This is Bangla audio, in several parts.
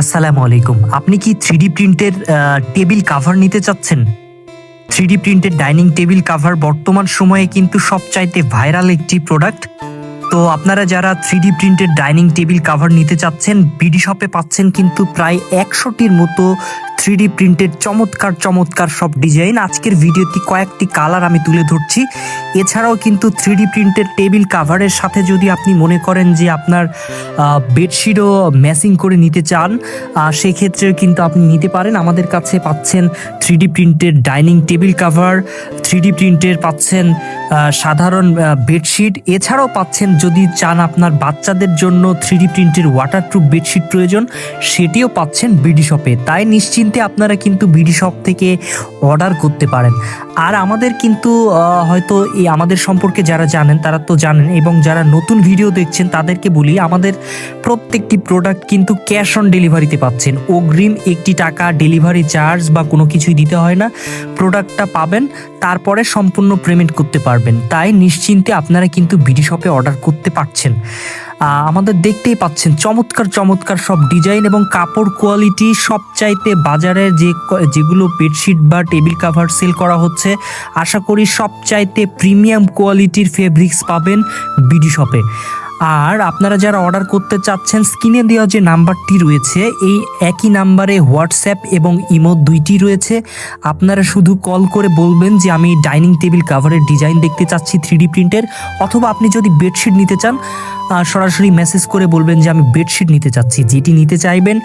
আসসালামু আলাইকুম। আপনি কি থ্রিডি প্রিন্টের টেবিল কাভার নিতে চাচ্ছেন? থ্রিডি প্রিন্টের ডাইনিং টেবিল কাভার বর্তমান সময়ে কিন্তু সবচাইতে ভাইরাল একটি প্রোডাক্ট তো আপনারা যারা থ্রিডি প্রিন্টের ডাইনিং টেবিল কাভার নিতে চাচ্ছেন বিডি শপে পাচ্ছেন কিন্তু প্রায় একশোটির মতো থ্রিডি প্রিন্টের চমৎকার চমৎকার সব ডিজাইন আজকের ভিডিওতে কয়েকটি কালার আমি তুলে ধরছি। এছাড়াও কিন্তু থ্রিডি প্রিন্টের টেবিল কাভারের সাথে যদি আপনি মনে করেন যে আপনার বেডশিটও ম্যাচিং করে নিতে চান আহ, সেক্ষেত্রে কিন্তু আপনি নিতে পারেন। আমাদের কাছে পাচ্ছেন থ্রিডি প্রিন্টের ডাইনিং টেবিল কাভার থ্রিডি প্রিন্টের পাচ্ছেন সাধারণ বেডশিট এছাড়াও পাচ্ছেন যদি চান আপনার বাচ্চাদের জন্য থ্রিডি প্রিন্টের ওয়াটারপ্রুফ বেডশিট প্রয়োজন সেটিও পাচ্ছেন বিডি শপে তাই নিশ্চিন্তে আপনারা কিন্তু বিডি শপ থেকে অর্ডার করতে পারেন। আর আমাদের কিন্তু হয়তো এই আমাদের সম্পর্কে যারা জানেন, তারা তো জানেন, এবং যারা নতুন ভিডিও দেখছেন, তাদেরকে বলি আমাদের প্রত্যেকটি প্রোডাক্ট কিন্তু ক্যাশ অন ডেলিভারিতে পাচ্ছেন। অগ্রিম একটি টাকা ডেলিভারি চার্জ বা কোনো কিছুই দিতে হয় না। প্রোডাক্টটা পাবেন, তারপরে সম্পূর্ণ পেমেন্ট করতে পারবেন। তাই নিশ্চিন্তে আপনারা কিন্তু বিডি শপে অর্ডার করতে পারছেন। আমাদের দেখতেই পাচ্ছেন, চমৎকার চমৎকার সব ডিজাইন এবং কাপড় কোয়ালিটি সবচাইতে বাজারে যে যেগুলো বেডশিট বা টেবিল কাভার সেল করা হচ্ছে, আশা করি সবচাইতে প্রিমিয়াম কোয়ালিটির ফেব্রিক্স পাবেন বিডি শপে আর আপনারা যারা অর্ডার করতে চাচ্ছেন স্ক্রিনে দেওয়া যে নাম্বারটি রয়েছে, এই একই নাম্বারে হোয়াটসঅ্যাপ এবং ইমো দুইটি রয়েছে। আপনারা শুধু কল করে বলবেন যে, আমি ডাইনিং টেবিল কাভারের ডিজাইন দেখতে চাচ্ছি থ্রিডি প্রিন্টের অথবা আপনি যদি বেডশিট নিতে চান সরাসরি মেসেজ করে বলবেন যে, আমি বেডশিট নিতে চাচ্ছি। যেটি নিতে চাইবেন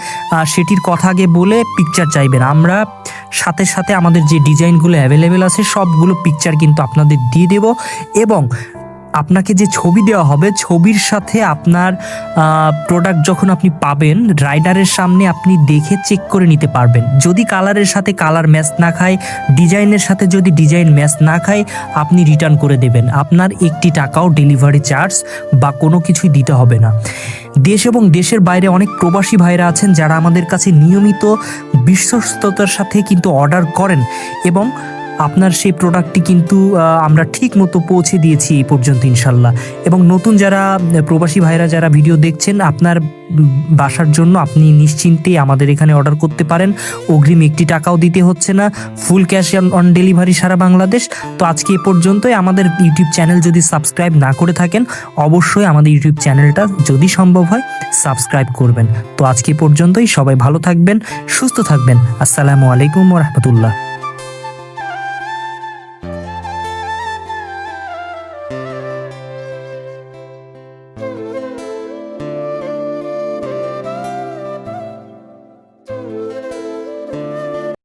সেটির কথা আগে বলে পিকচার চাইবেন। আমরা সাথে সাথে আমাদের যে ডিজাইনগুলো অ্যাভেলেবেল আছে, সবগুলো পিকচার কিন্তু আপনাদের দিয়ে দেব এবং আপনাকে যে ছবি দেওয়া হবে, ছবির সাথে আপনার প্রোডাক্ট যখন আপনি পাবেন রাইডারের সামনে আপনি দেখে চেক করে নিতে পারবেন। যদি কালারের সাথে কালার ম্যাচ না খায় ডিজাইনের সাথে যদি ডিজাইন ম্যাচ না খায়, আপনি রিটার্ন করে দেবেন। আপনার একটি টাকাও ডেলিভারি চার্জ বা কোনো কিছুই দিতে হবে না। দেশ এবং দেশের বাইরে অনেক প্রবাসী ভাইরা আছেন যারা আমাদের কাছে নিয়মিত বিশ্বস্ততার সাথে কিন্তু অর্ডার করেন এবং আপনার সেই প্রোডাক্টটি কিন্তু আমরা ঠিক মতো পৌঁছে দিয়েছি এই পর্যন্ত, ইনশাল্লাহ। এবং নতুন যারা প্রবাসী ভাইরা যারা ভিডিও দেখছেন, আপনার বাসার জন্য আপনি নিশ্চিন্তেই আমাদের এখানে অর্ডার করতে পারেন। অগ্রিম একটি টাকাও দিতে হচ্ছে না। ফুল ক্যাশ অন ডেলিভারি সারা বাংলাদেশ। তো আজকে এ পর্যন্তই। আমাদের ইউটিউব চ্যানেল যদি সাবস্ক্রাইব না করে থাকেন, অবশ্যই আমাদের ইউটিউব চ্যানেলটা যদি সম্ভব হয় সাবস্ক্রাইব করবেন। তো আজকে পর্যন্তই। সবাই ভালো থাকবেন, সুস্থ থাকবেন। আসসালামু আলাইকুম রহমতুল্লাহ।